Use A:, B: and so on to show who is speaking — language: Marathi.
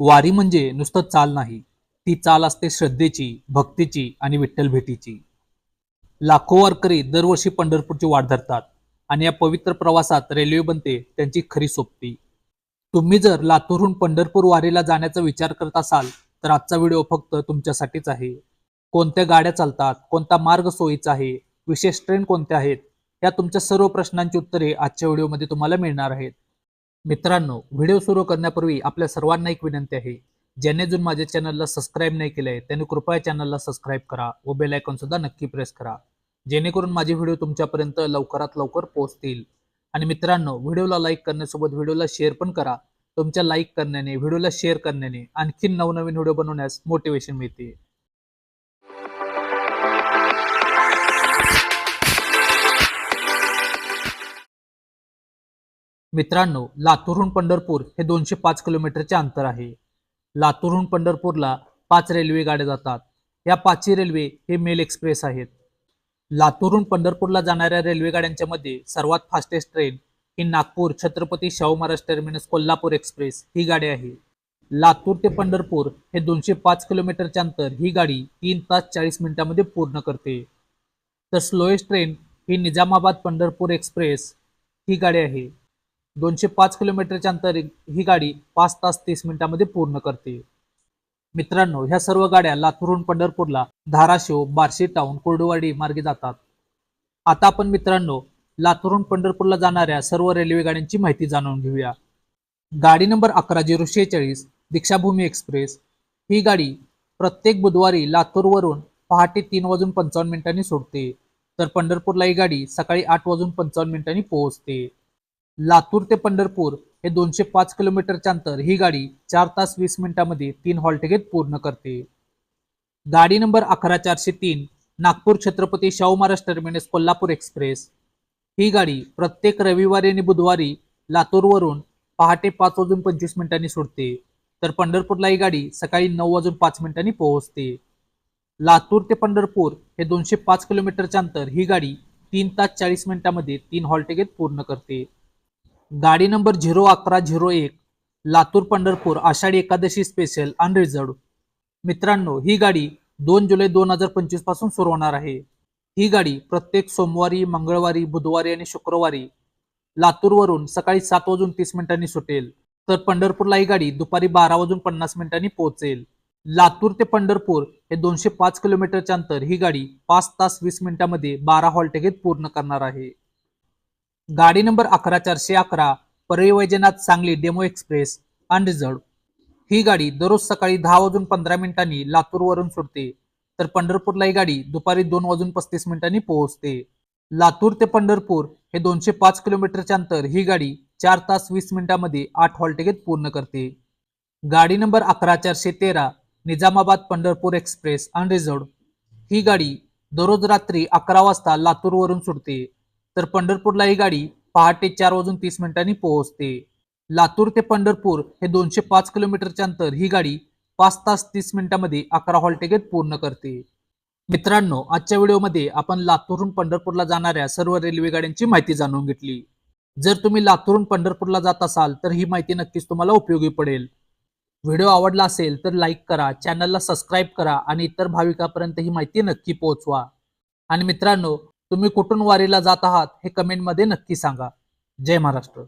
A: वारी म्हणजे नुसतं चाल नाही. ती चाल असते श्रद्धेची भक्तीची आणि विठ्ठल भेटीची. लाखो वारकरी दरवर्षी पंढरपूरची वाट धरतात आणि या पवित्र प्रवासात रेल्वे बनते त्यांची खरी सोबती. तुम्ही जर लातूरहून पंढरपूर वारीला जाण्याचा विचार करत असाल तर आजचा व्हिडिओ फक्त तुमच्यासाठीच आहे. कोणत्या गाड्या चालतात कोणता मार्ग सोयीचा आहे विशेष ट्रेन कोणत्या आहेत या तुमच्या सर्व प्रश्नांची उत्तरे आजच्या व्हिडिओमध्ये तुम्हाला मिळणार आहेत. मित्रांनो व्हिडिओ सुरू करण्यापूर्वी आपल्या सर्वांना एक विनंती आहे. ज्याने अजून माझ्या चॅनलला सबस्क्राईब नाही केलंय त्याने कृपया चॅनलला सबस्क्राईब करा व बेल आयकॉन सुद्धा नक्की प्रेस करा. जेणेकरून माझे व्हिडिओ तुमच्यापर्यंत लवकरात लवकर पोहोचतील. आणि मित्रांनो व्हिडिओला लाईक करण्यासोबत व्हिडिओला शेअर पण करा. तुमच्या लाईक करण्याने व्हिडिओला शेअर करण्याने आणखीन नवनवीन व्हिडिओ बनवण्यास मोटिवेशन मिळते. मित्रांनो लातूरहून पंढरपूर हे दोनशे पाच किलोमीटरचे अंतर आहे. लातूरहून पंढरपूरला पाच रेल्वे गाड्या जातात. या पाचही रेल्वे हे मेल एक्सप्रेस आहेत. लातूरहून पंढरपूरला जाणाऱ्या रेल्वे गाड्यांच्या मध्ये सर्वात फास्टेस्ट ट्रेन ही नागपूर छत्रपती शाहू महाराज टर्मिनस कोल्हापूर एक्सप्रेस ही गाडी आहे. लातूर ते पंढरपूर हे दोनशे पाच किलोमीटरचे अंतर ही गाडी तीन तास चाळीस मिनिटांमध्ये पूर्ण करते. तर स्लोएस्ट ट्रेन ही निजामाबाद पंढरपूर एक्सप्रेस ही गाडी आहे. दोनशे पाच किलोमीटरच्या अंतर ही गाडी पाच तास तीस मिनिटांमध्ये पूर्ण करते. मित्रांनो ह्या सर्व गाड्या लातूरहून पंढरपूरला धाराशिव बार्शी टाऊन कुर्डुवाडी मार्गे जातात. आता आपण मित्रांनो लातूरहून पंढरपूरला जाणाऱ्या सर्व रेल्वे गाड्यांची माहिती जाणून घेऊया. गाडी नंबर अकरा झिरो शेहेचाळीस दीक्षाभूमी एक्सप्रेस. ही गाडी प्रत्येक बुधवारी लातूरवरून पहाटे तीन वाजून पंचावन्न मिनिटांनी सोडते. तर पंढरपूरला ही गाडी सकाळी आठ वाजून पंचावन्न मिनिटांनी पोहोचते. लातूर ते पंढरपूर हे दोनशे पाच किलोमीटरच्या अंतर. ही गाडी चार तास वीस मिनिटांमध्ये तीन हॉल्ट घेत पूर्ण करते. गाडी नंबर अकरा चारशे तीन नागपूर छत्रपती शाहू महाराज टर्मिनस कोल्हापूर एक्सप्रेस. ही गाडी प्रत्येक रविवारी आणि बुधवारी लातूरवरून पहाटे पाच वाजून पंचवीस मिनिटांनी सुटते तर पंढरपूरला ही गाडी सकाळी नऊ वाजून पाच मिनिटांनी पोहोचते. लातूर ते पंढरपूर हे दोनशे पाच किलोमीटरच्या अंतर. ही गाडी तीन तास चाळीस मिनिटांमध्ये तीन हॉल्ट घेत पूर्ण करते. गाडी नंबर झिरो अकरा झिरो एक लातूर पंढरपूर आषाढी एकादशी स्पेशल अनरिझर्व मित्रांनो ही गाडी दोन जुलै दोन हजार पंचवीसपासून सुरू होणार आहे. ही गाडी प्रत्येक सोमवारी मंगळवारी बुधवारी आणि शुक्रवारी लातूरवरून सकाळी सात वाजून तीस मिनिटांनी सुटेल. तर पंढरपूरला ही गाडी दुपारी बारा वाजून पन्नास मिनिटांनी पोहोचेल. लातूर ते पंढरपूर हे दोनशे पाच किलोमीटरच्या अंतर ही गाडी पाच तास वीस मिनिटांमध्ये बारा हॉल्ट घेत पूर्ण करणार आहे. गाडी नंबर अकरा चारशे अकरा परळी वैजनाथ सांगली डेमो एक्सप्रेस अंडजड. ही गाडी दररोज सकाळी दहा वाजून पंधरा मिनिटांनी लातूरवरून सुटते तर पंढरपूरला ही गाडी दुपारी दोन वाजून पस्तीस मिनिटांनी पोहोचते. लातूर ते पंढरपूर हे दोनशे पाच किलोमीटरचे अंतर ही गाडी चार तास वीस मिनिटांमध्ये आठ हॉल्ट पूर्ण करते. गाडी नंबर अकरा चारशे तेरा निजामाबाद पंढरपूर एक्सप्रेस अनरिझर्व ही गाडी दररोज रात्री अकरा वाजता लातूरवरून सुटते. तर पंढरपूरला ही गाडी पहाटे चार वाजून तीस मिनिटांनी पोहोचते. लातूर ते पंढरपूर हे दोनशे पाच किलोमीटरच्या अंतर ही गाडी पाच तास तीस मिनिटांमध्ये अकरा हॉल्ट घेत पूर्ण करते. मित्रांनो आजच्या व्हिडिओमध्ये आपण लातूरहून पंढरपूरला जाणाऱ्या सर्व रेल्वे गाड्यांची माहिती जाणून घेतली. जर तुम्ही लातूरहून पंढरपूरला जात असाल तर ही माहिती नक्कीच तुम्हाला उपयोगी पडेल. व्हिडिओ आवडला असेल तर लाईक करा चॅनलला सबस्क्राईब करा आणि इतर भाविकापर्यंत ही माहिती नक्की पोहोचवा. आणि मित्रांनो तुम्ही कुठून वारीला जात आहात हे कमेंटमध्ये नक्की सांगा. जय महाराष्ट्र.